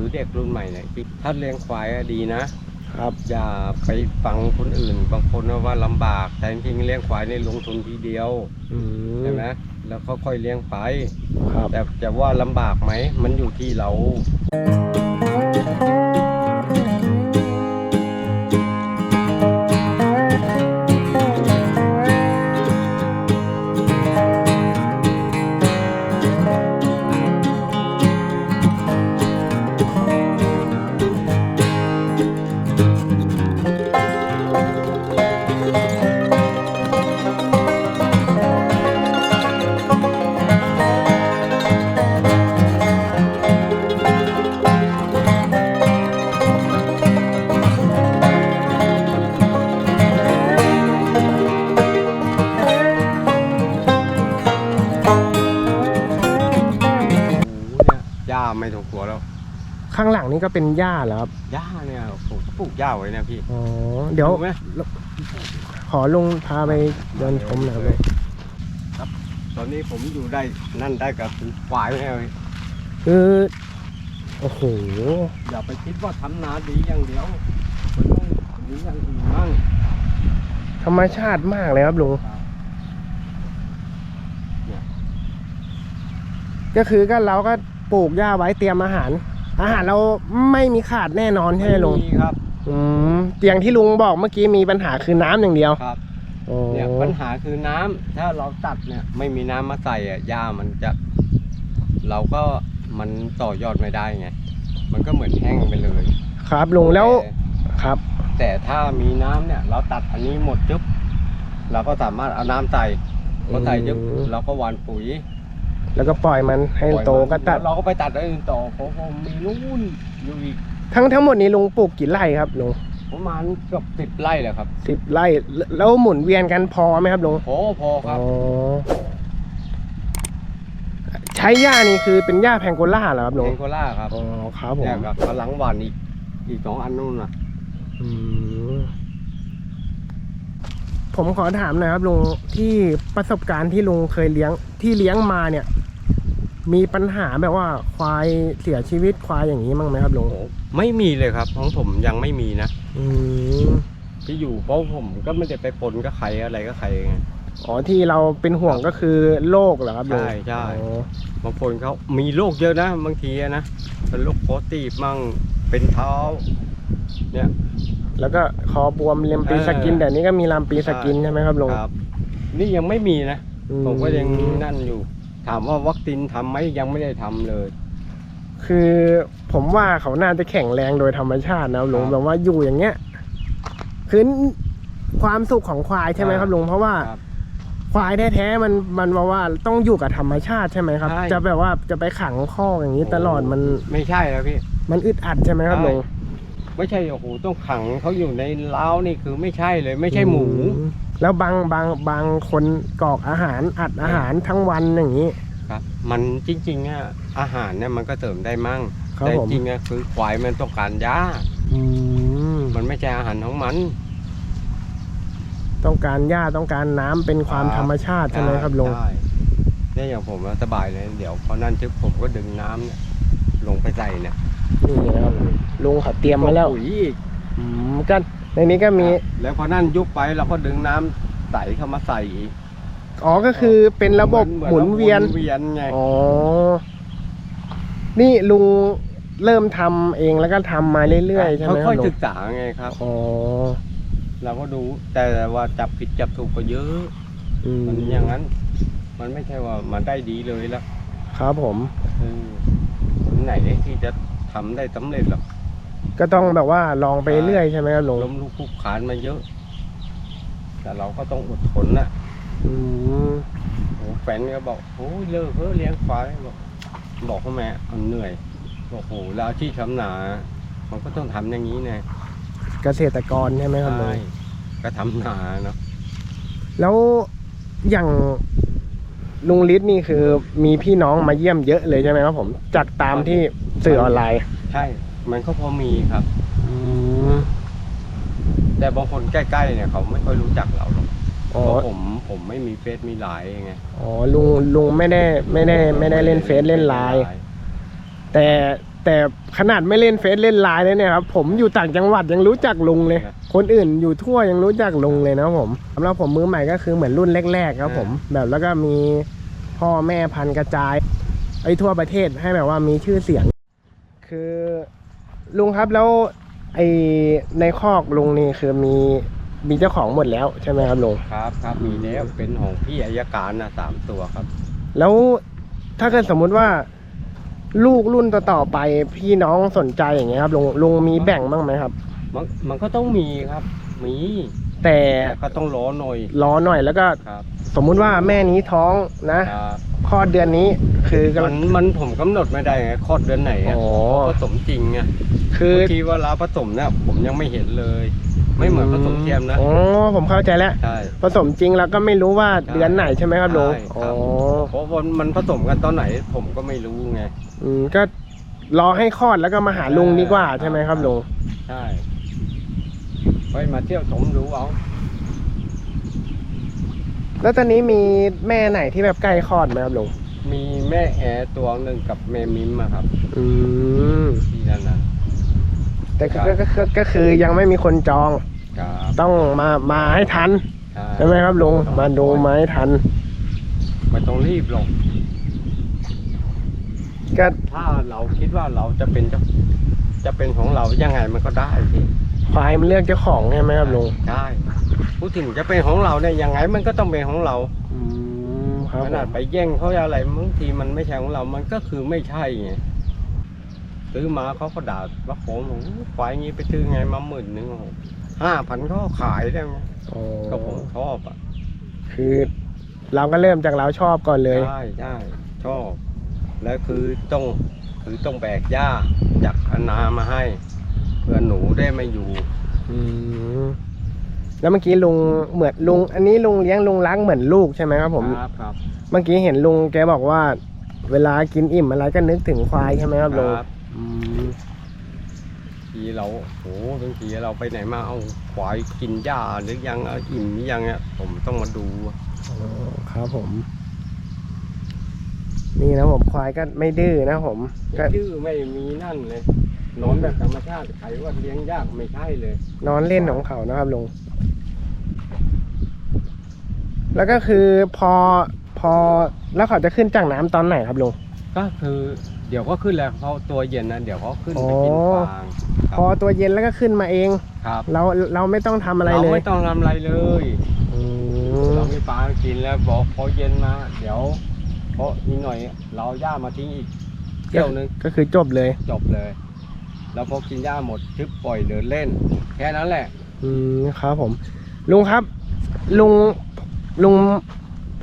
คือเด็กรุ่นใหม่เนี่ยที่ถ้าเลี้ยงควายอะดีนะ ครับ อย่าไปฟังคนอื่น บางคนว่าลำบาก แต่จริงๆเลี้ยงควายนี่ลงทุนทีเดียวอืมใช่ไหมแล้วค่อยๆเลี้ยงไป ครับ แต่จะว่าลำบากไหม มันอยู่ที่เรา ข้างหลังนี่ก็เป็นหญ้าเหรอครับหญ้าเนี่ยผมก็ปลูกหญ้าไว้นะพี่อ๋อเดี๋ยวถูกไหมขอลุงพาไปเดินชมหน่อยเลยตอนนี้ผมอยู่ได้นั่นได้กับควายแล้วคือโอ้โหอย่าไปคิดว่าทำนาดีอย่างเดียวมันต้องมีอย่างอื่นบ้างธรรมชาติมากเลยครับลุงเนี่ยก็คือก็เราก็ปลูกหญ้าไว้เตรียมอาหาร อาหารเราไม่มีขาดแน่นอนใช่ไหมลุงมีครับอืมอย่างที่ลุงบอกเมื่อกี้มีปัญหาคือน้ำอย่างเดียวครับโอ้เนี่ยปัญหาคือน้ำถ้าเราตัดเนี่ย ไม่มีน้ำมาใส่อะหญ้ามันจะ เราก็มันต่อยอดไม่ได้ไงมันก็เหมือนแห้งไปเลยครับลุงแล้วต่ครับ แต่ถ้ามีน้ำเนี่ย เราตัดอันนี้หมดจึ๊บเราก็สามารถเอาน้ำใส่พอใส่จึ๊บอืม เราก็หว่านปุ๋ย แล้วก็ปล่อยมันให้ปล่อยโตมันก็ตัดแล้วเราก็ไปตัดอันอื่นต่อเพราะผมมีนู่นอยู่อีกทั้งทั้งหมดนี้ลุงปลูกกี่ไร่ครับลุงประมาณเกือบสิบไร่แหละครับสิบไร่แล้วแล้วหมุนเวียนกันพอไหมครับลุงพอพอครับอ๋อใช้หญ้านี่คือเป็นหญ้าแพงโกล่าเหรอครับลุเพงงโคล่าครับอ๋อครับผมเนี่ยครับกำลังหวานอีกอีกสองอันนู่นน่ะอืมผมขอถามหนะครับลุงที่ประสบการณ์ที่ลุงเคยเลี้ยงที่เลี้ยงมาเนี่ย มีปัญหาแบบว่าควายเสียชีวิตควายอย่างนี้มั้งไหมครับลุงโอ้ไม่มีเลยครับของผมยังไม่มีนะอืมที่อยู่เพราะผมก็ไม่ได้ไปปนกับใครอะไรก็ใครไงอ๋อที่เราเป็นห่วงก็คือโรคเหรอครับลุงใช่ใช่อ๋อบางคนเขามีโรคเยอะนะบางทีอะนะเป็นโรคโคตีบมั่งเป็นเท้า เนี่ยแล้วก็คอบวมเลมปีเออสกินแต่นี้ก็มีลามปีสกินใช่ไหมครับลุงครับ นี่ยังไม่มีนะอืผมก็ยังนั่นอยู่ ถามว่าวัคซีนทำไหมยังไม่ได้ทำเลย คือผมว่าเขาน่าจะแข็งแรงโดยธรรมชาตินะลุงครับแบบว่าอยู่อย่างเงี้ยคือความสุขของควายใช่ไหมครับลุงเพราะว่า ครับควายแท้ๆมันมันบอกว่าต้องอยู่กับธรรมชาติใช่ไหมครับ ใช่ จะแบบว่าจะไปขังคอกอย่างนี้ตลอดมันไม่ใช่แล้วพี่ มันอึดอัดใช่ไหมครับใช่ ลุงไม่ใช่โอ้โหต้องขังเขาอยู่ในเล้านี่คือไม่ใช่เลย ไม่ใช่หมู อื แล้วบางบางบางคนกรอกอาหารอัดอาหารทั้งวันอย่างนี้ ครับ มันจริงๆอะอาหารเนี่ยมันก็เติมได้มั่งครับแต่ผม จริงๆอะคือควายมันต้องการหญ้าอืมมันไม่ใช่อาหารของมัน ต้องการหญ้าต้องการน้ำเป็นความครับ ธรรมชาติใช่ไหมครับลุง ใช่เนี่ยอย่างผมอะสบายเลย เดี๋ยวพอนั่นจึ๊บผมก็ดึงน้ำเนี่ยลงไปใส่เนี่ยนี่นะครับลุงเขาเตรียมมาแล้วปุ๋ยอีกอืมก็ ในนี้ก็มี แล้วพอนั่นยุบไปเราก็ดึงน้ำใสเข้ามาใส่อีกอ๋อก็คือเป็นระบบเอหมุนเวียน หมุนเวียนไงอ๋อ นี่ลุงเริ่มทำเองแล้วก็ทำมาเรื่อยๆใช่ไหมคค่รัอบยลุๆศึงกษาไงครับ อ๋อเราก็ดูแต่ว่าจับผิดจับถูกก็เยอะ อืมมันอย่างนั้น มันไม่ใช่ว่ามันได้ดีเลยแล้วครับผม เออไหนที่จะทำได้สำเร็จหรอก ก็ต้องแบบว่าลองไปเรื่อยใช่ไหมครับลุงล้มลุกคลุกคลานมาเยอะ แต่เราก็ต้องอดทนนะอืมโอ้แฟนก็บอกโอ้ยเลิกเพ้อเลี้ยงควายบอกบอกพ่อแม่มันเหนื่อยบอกโอ้แล้วอาชีพชำนา มันก็ต้องทำอย่างนี้ไงเกษตรกรใช่ไหมครับลุงใช่ก็ทำนาเนาะแล้วอย่างลุงฤทธิ์นี่คือมีพี่น้องมาเยี่ยมเยอะเลยใช่ไหมครับผม จากตามที่สื่อออนไลน์ ใช่ มันก็พอมีครับอืมแต่บางคนใกล้ๆเนี่ยเขาไม่ค่อยรู้จักเราหรอกเพอ๋อ ราะผมผมไม่มีเฟซมีไลน์ไงอ๋อ ลุงลุงไม่ได้ไม่ได้ไม่ได้เล่นเฟซเล่นไลน์ แต่แต่ขนาดไม่เล่นเฟซเล่นไลน์เลยเนี่ยครับผมอยู่ต่างจังหวัดยังรู้จักลุงเลย คนอื่นอยู่ทั่วยังรู้จักลุงเลยนะครับผมสำหรับผมมือใหม่ก็คือเหมือนรุ่นแรกๆครับผมแบบแล้วก็มีพ่อแม่พันธุ์กระจายไอ้ทั่วประเทศให้แบบว่ามีชื่อเสียง คือ ลุงครับแล้วไอในคอกลุงนี่คือมีมีเจ้าของหมดแล้วใช่ไหมครับลุงครับครับมีแล้วเป็นของพี่อายการนะสามตัวครับ แล้วถ้าเกิดสมมุติว่า ลูกรุ่นต่อๆไปพี่น้องสนใจอย่างเงี้ยครับลุงลุงมีแบ่งบ้างไหมครับ มันมันก็ต้องมีครับ มีแต่แต่ก็ต้องรอหน่อยรอหน่อยแล้วก็ครับ สมมุติว่าแม่นี้ท้องนะครับคลอดเดือนนี้ คือกำมัลันง มันผมกำหนดไม่ได้ไงคลอดเดือนไหนอะอ๋อ ผสมจริงไงคือเมื่อกี้ว่าลาผสมเนี่ยผมยังไม่เห็นเลย ไม่เหมือนผสมเทียมนะอ๋อผมเข้าใจแล้ว ใช่ ผสมจริงแล้วก็ไม่รู้ว่าใช่เดือนไหนใช่ไหมครับลุงใช่อ๋คอรับเพราะว่ามันผสมกันตอนไหน ผมก็ไม่รู้ไง อืมก็รอให้คลอดแล้วก็มาหาลุงดีกว่าครับใช่ไหมครับลุง ใช่ไปมาเที่ยวชมดูเอา แล้วตอนนี้มีแม่ไหนที่แบบใกล้คลอดไหมครับลุงมีแม่แอร์ตัวหนึ่งกับแม่มิมอะครับอืมที่นั่นนะแต่ก็ก็ก็ก็คือยังไม่มีคนจอง ครับต้องมามาให้ทันใช่ใช่ไหมครับลุงมาดูมาให้ทันไม่ต้องรีบหรอกก็ถ้าเราคิดว่าเราจะเป็นเจ้าจะเป็นของเรายังไงมันก็ได้พี่ควายมันเลือกเจ้าของใช่ไหมครับลุง ได้ พูดถึงจะเป็นของเราเนี่ยยังไงมันก็ต้องเป็นของเราอืมครับขนาดไปแย่งเขาอะไรบางทีมันไม่ใช่ของเรา มันก็คือไม่ใช่ไงซื้อมาเขาก็ด่าว่าผมโอ้โหควายงี้ไปซื้อไงมาหมื่นหนึ่งโอ้โหห้าพันเขาก็ขายได้ไงอ๋อก็ผมชอบอะคือเราก็เริ่มจากเราชอบก่อนเลย ใช่ใช่ชอบ แล้วคือต้องคือต้องแบกหญ้าจากอนามาให้ เพื่อหนูได้มาอยู่ อืม แล้วเมื่อกี้ลุงเหมือนลุง อันนี้ลุงเลี้ยงลุงรักเหมือนลูกใช่ไหมครับผม ครับครับเมื่อกี้เห็นลุงแกบอกว่า เวลากินอิ่มอะไรก็นึกถึงควายใช่ไหมครับลุงครับอืมทีเราโอ้โหบางทีเราไปไหนมาเอาควายกินหญ้าหรือยังเอาอิ่มหรือยังเนี่ยผมต้องมาดูอ๋อครับผม นี่นะผมควายก็ไม่ดื้อนะผมก็ชื่อไม่มีนั่นเลย นอนแบบธรรมชาติใครว่าเลี้ยงยากไม่ใช่เลย นอนเล่นของเขานะครับลุง แล้วก็คือพอพอแล้วเขาจะขึ้นจากน้ำตอนไหนครับลุง ก็คือ เดี๋ยวก็ขึ้นแล้วเขาตัวเย็นนะเดี๋ยวเขาขึ้นไปกินอ๋อฟางพอตัวเย็นแล้วก็ขึ้นมาเอง ครับเราเราไม่ต้องทำอะไรเราเลยไม่ต้องทำอะไรเลย อืมเรามีปลากินแล้วบอกพอเย็นมาเดี๋ยวเพราะนิดหน่อยเราเอาหญ้ามาทิ้งอีกเที่ยวนึงก็คือจบเลยจบเลย แล้วพอกินหญ้าหมดชึบปล่อยเดินเล่น แค่นั้นแหละ อืมครับผม ลุงครับ ลุงลุง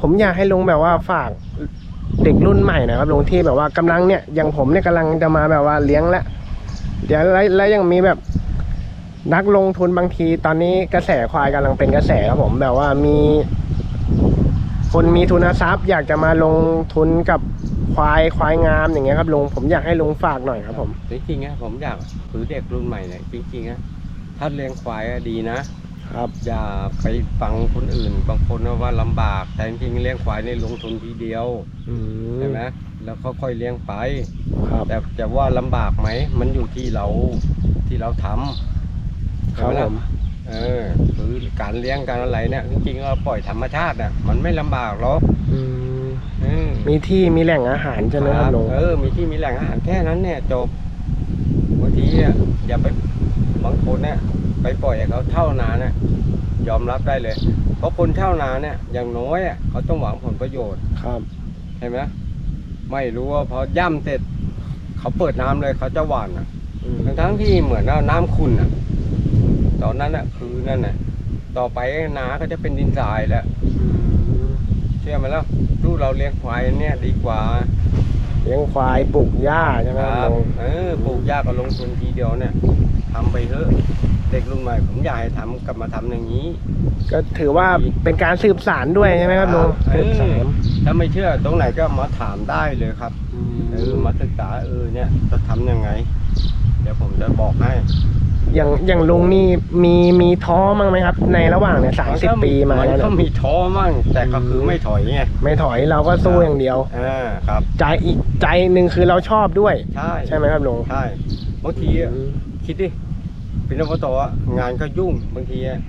ผมอยากให้ลุงแบบว่าฝากเด็กรุ่นใหม่หนะครับลุงที่แบบว่ากำลังเนี่ยอย่างผมเนี่ยกำลังจะมาแบบว่าเลี้ยงแล้วเดี๋ยวแล้วแล้วยังมีแบบนักลงทุนบางทีตอนนี้กระแสควายกำลังเป็นกระแสครับผมแบบว่ามี คนมีทุนทรัพย์ อยากจะมาลงทุนกับ ควายควายงามอย่างเงี้ยครับลุงผมอยากให้ลุงฝากหน่อยครับผม จริงๆนะผมอยากถือเด็กรุ่นใหม่เนี่ยจริงๆนะถ้าเลี้ยงควายอะดีนะ ครับอย่าไปฟังคนอื่น บางคนว่าลำบาก แต่จริงๆเลี้ยงควายในลงทุนทีเดียวอืมใช่ไหมแล้วค่อยๆเลี้ยงไป ครับ แต่จะว่าลำบากไหม มันอยู่ที่เราที่เราทำครับใช่ไหผล่ะมเออ คือการเลี้ยงการอะไรเนี่ยจริงๆก็ปล่อยธรรมชาติอะมันไม่ลำบากหรอก อืมอื มมีที่มีแหล่งอาหารใช่ไหมครับลุงเออ มีที่มีแหล่งอาหารแค่นั้นเนี่ยจบบางทีอะอย่าไปบางคนเนี่ยไปปล่อยให้เขาเท่านาเนี่ยยอมรับได้เลย เพราะคนเท่านาเนี่ยอย่างน้อยอะเขาต้องหวังผลประโยชน์ครับใช่ไหมไม่รู้ว่าพอย่ำเสร็จเขาเปิดน้ำเลยเขาจะหวานอะอืมทั้งๆที่เหมือนว่าน้ำขุ่นอะ ตอนนั้นอะ คือนั่นน่ะต่อไปนาก็จะเป็นดินทรายแล้วเชื่อไหมล่ะลูก เราเลี้ยงควายเนี่ยดีกว่าเลี้ยงควายปลูกหญ้าใช่ไหมคครับรับลุงเออปลูกหญ้าก็ลงทุนทีเดียวเนี่ยทำไปเถอะเด็กรุ่นใหม่ผมอยากให้ทำกลับมาทำอย่างนี้ ก็ถือว่าเป็นการสืบสารด้วยใช่ไหมครับลุงครับสืบสารถ้าไม่เชื่อตรงไหนก็มาถามได้เลยครับเออมาศึกษาเออเนี่ยจะทำยังไง เดี๋ยวผมจะบอกให้ อย่างอย่างลุงนี่มีมีท้อมั้งไหมครับ ในระหว่างเนี่ยสามสิบปีมามันแล้วก็เนี่ยมีท้อมั่งแต่ก็คือไม่ถอยไงไม่ถอยเราก็สู้อย่างเดียว อ่าครับ ใจอีกใจหนึ่งคือเราชอบด้วย ใช่ใช่ไหมครับลุงใช่บางทีอะคิดดิเป็นอบตอะงานก็ยุ่งบางทีอะ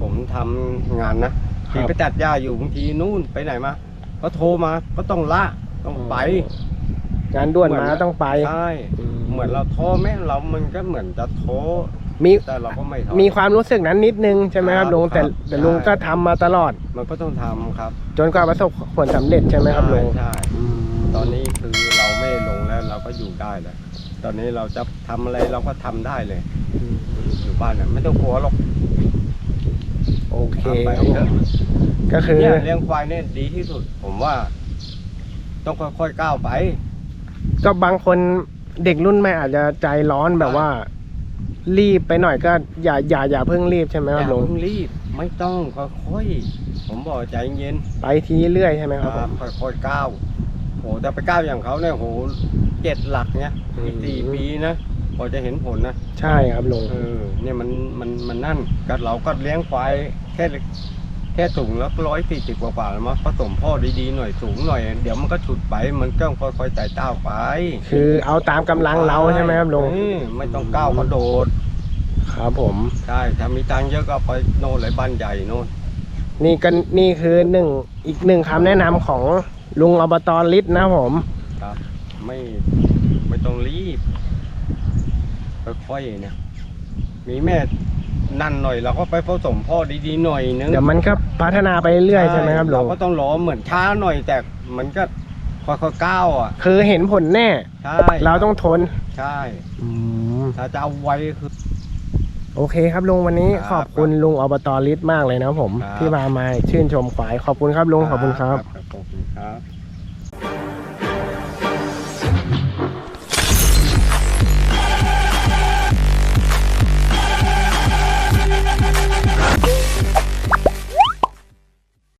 ผมทำงานนะครับทีไปตัดหญ้าอยู่บางทีนู่นไปไหนมาก็โทรมาก็ต้องละต้องไป งานด่วนเหมือนมาต้องไปใช่ เหมือนเราท้อแม้เรามันก็เหมือนจะท้อ มีแต่เราก็ไม่ท้อมีความรู้สึกนั้นนิดนึงใช่ไหมครับครับลุงแต่ครับแต่ลุงใช่ก็ทำมาตลอด มันก็ต้องทำครับจนกว่าประสบผลสำเร็จใช่ไหมครับลุงใช่ตอนนี้คือเราไม่ลงแล้วเราก็อยู่ได้เลยตอนนี้เราจะทำอะไรเราก็ทำได้เลยอยู่บ้านน่ะไม่ต้องกลัวหรอกโอเคทำไปครับผเถอะมก็คือ เนี่ยเลี้ยงควายเนี่ยดีที่สุด ผมว่า ต้องค่อยๆก้าวไป ก็บางคนเด็กรุ่นใหม่อาจจะใจร้อนแบบว่า รีบไปหน่อยก็อย่าอย่าอย่าเพิ่งรีบใช่ไหมอครับย่าลุงเพิ่งรีบไม่ต้องค่อยๆผมบอกใจเย็นไปทีเรื่อยใช่ไหมๆครับผมค่อยๆก้าวโหแต่ไปก้าวอย่างเขาเนี่ยโหเจ็ดหลักเนี่ยอืมอีกสี่ปีนะพอจะเห็นผลนะ ใช่ครับลุงเออเนี่ยมันมันมันนั่นก็เราก็เลี้ยงควายแค่ แค่สูงแล้วร้อยสี่สิบกว่าๆแล้วมั้งผสมพ่อดีๆหน่อยสูงหน่อย เดี๋ยวมันก็ฉุดไปมันก็ค่อยๆไต่เต้าไปคือเอาตามกำลังเราใช่ไหมครับลุง เออไม่ต้องก้าวกระโดดครับผม ใช่ถ้ามีตังค์เยอะก็ไปโน่นเลยบ้านใหญ่โน่นนี่ก็นี่คือหนึ่งอีกหนึ่งคำแนะนำของลุงอบตลิศนะครับผม ครับไม่ไม่ต้องรีบค่อยๆเนี่ยมีแม่ นั่นหน่อยเราก็ไปผสมพ่อดีๆหน่อยนึงเดี๋ยวมันก็พัฒนาไปเรื่อยใช่ไหมครับลุเรางก็ต้องรอเหมือนช้าหน่อยแต่มันก็ค่อยๆก้าวอะคือเห็นผลแน่ ใช่เราต้องทนใช่อืมถ้าจะเอาไวคือ โอเคครับลุงวันนี้ครับขอบคุณลุงอบตลิศมากเลยนะครับผม ครับ ที่มามาชื่นชมควายขอบคุณครับลุงขอบคุณครับ ขอบคุณครับ